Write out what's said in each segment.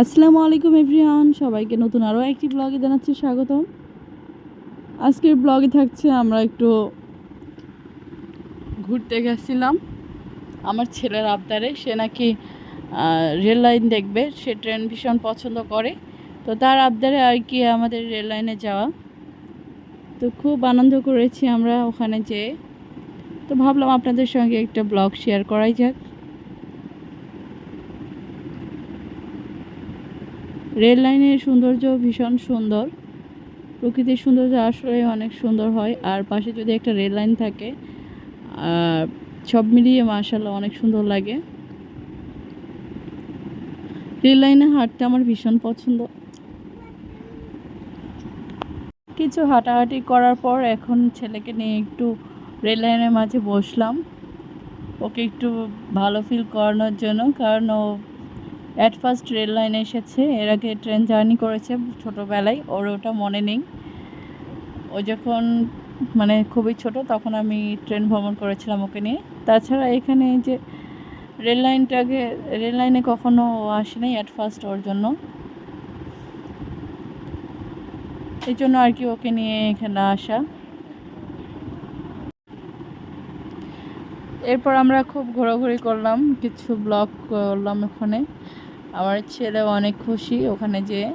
আসসালামু আলাইকুম এভরিওয়ান, সবাইকে নতুন আরও একটি ব্লগে জানাচ্ছি স্বাগতম। আজকের ব্লগে থাকছে আমরা একটু ঘুরতে গেছিলাম। আমার ছেলের আবদারে, সে নাকি রেল লাইন দেখবে, সে ট্রেন ভীষণ পছন্দ করে। তো তার আবদারে আর কি আমাদের রেল লাইনে যাওয়া। তো খুব আনন্দ করেছি আমরা ওখানে যেয়ে। তো ভাবলাম আপনাদের সঙ্গে একটা ব্লগ শেয়ার করাই যাক। রেল লাইনের সৌন্দর্য ভীষণ সুন্দর। প্রকৃতির সৌন্দর্য আসলে অনেক সুন্দর হয়। আর পাশে যদি একটা রেল লাইন থাকে, আর সব মিলিয়ে মার্শাল্লাহ অনেক সুন্দর লাগে। রেল লাইনে হাঁটতে আমার ভীষণ পছন্দ। কিছু হাঁটাহাঁটি করার পর এখন ছেলেকে নিয়ে একটু রেল লাইনের মাঝে বসলাম। ওকে একটু ভালো ফিল করানোর জন্য, কারণ ও অ্যাট ফার্স্ট রেল লাইনে এসেছে, এর আগে ট্রেন জার্নি করেছে ছোটোবেলায়, ওর ওটা মনে নেই। ও যখন মানে খুবই ছোট, তখন আমি ট্রেন ভ্রমণ করেছিলাম ওকে নিয়ে। তাছাড়া এখানে যে রেল লাইনটাকে রেল লাইনে কখনো ও আসেনি অ্যাট ফার্স্ট ওর জন্য। এই জন্য আর কি ওকে নিয়ে এখানে আসা। এরপর আমরা খুব ঘোরাঘুরি করলাম, কিছু ব্লগ করলাম ওখানে। আমার ছেলে অনেক খুশি ওখানে যেয়ে।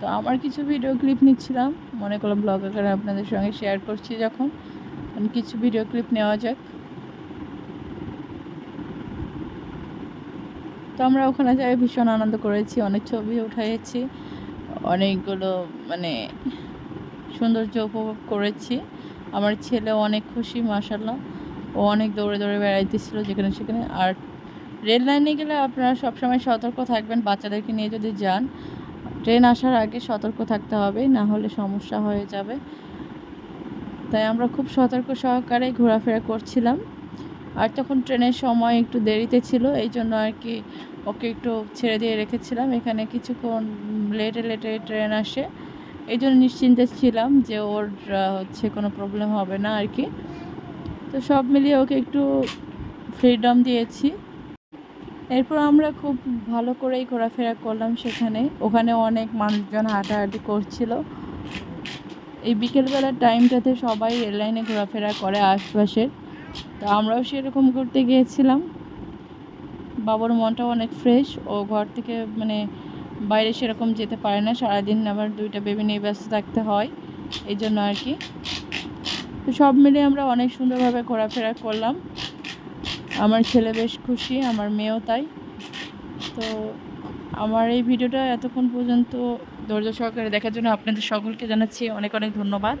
তো আমার কিছু ভিডিও ক্লিপ নিচ্ছিলাম, মনে করলাম ব্লগ আকারে আপনাদের সঙ্গে শেয়ার করছি যখন। কিছু ভিডিও ক্লিপ নেওয়া যাক। তো আমরা ওখানে যাই, ভীষণ আনন্দ করেছি, অনেক ছবি উঠাইছি অনেকগুলো মানে সৌন্দর্য উপভোগ করেছি। আমার ছেলে অনেক খুশি মাসাল্লাহ ও অনেক দৌড়ে দৌড়ে বেড়াইতেছিল যেখানে সেখানে। আর রেল লাইনে গেলে আপনারা সবসময় সতর্ক থাকবেন, বাচ্চাদেরকে নিয়ে যদি যান। ট্রেন আসার আগে সতর্ক থাকতে হবে, না হলে সমস্যা হয়ে যাবে। তাই আমরা খুব সতর্ক সহকারে ঘোরাফেরা করছিলাম। আর তখন ট্রেনের সময় একটু দেরিতে ছিল, এই জন্য আর কি ওকে একটু ছেড়ে দিয়ে রেখেছিলাম। এখানে কিছুক্ষণ লেটে লেটে ট্রেন আসে। এই জন্য নিশ্চিন্তে ছিলাম যে ওর হচ্ছে কোনো প্রবলেম হবে না আর কি। তো সব মিলিয়ে ওকে একটু ফ্রিডম দিয়েছি। এরপর আমরা খুব ভালো করেই ঘোরাফেরা করলাম সেখানে। ওখানে অনেক মানুষজন হাঁটাহাঁটি করছিল। এই বিকেলবেলার টাইমটাতে সবাই রেললাইনে ঘোরাফেরা করে আশপাশের। তো আমরাও সেরকম করতে গিয়েছিলাম। বাবার মনটা অনেক ফ্রেশ ও ঘর থেকে মানে বাইরে সেরকম যেতে পারে না। সারাদিন আবার দুইটা বেবি নিয়ে ব্যস্ত থাকতে হয়। এই জন্য আর কি। তো সব মিলে আমরা অনেক সুন্দরভাবে ঘোরাফেরা করলাম। আমার ছেলে বেশ খুশি, আমার মেয়েও তাই। তো আমার এই ভিডিওটা এতক্ষণ পর্যন্ত ধৈর্য সহকারে দেখার জন্য আপনাদের সকলকে জানাচ্ছি অনেক অনেক ধন্যবাদ।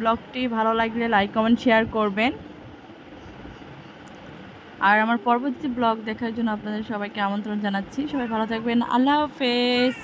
ব্লগটি ভালো লাগলে লাইক, কমেন্ট, শেয়ার করবেন। আর আমার পরবর্তী ব্লগ দেখার জন্য আপনাদের সবাইকে আমন্ত্রণ জানাচ্ছি। সবাই ভালো থাকবেন। আল্লাহ হাফেজ।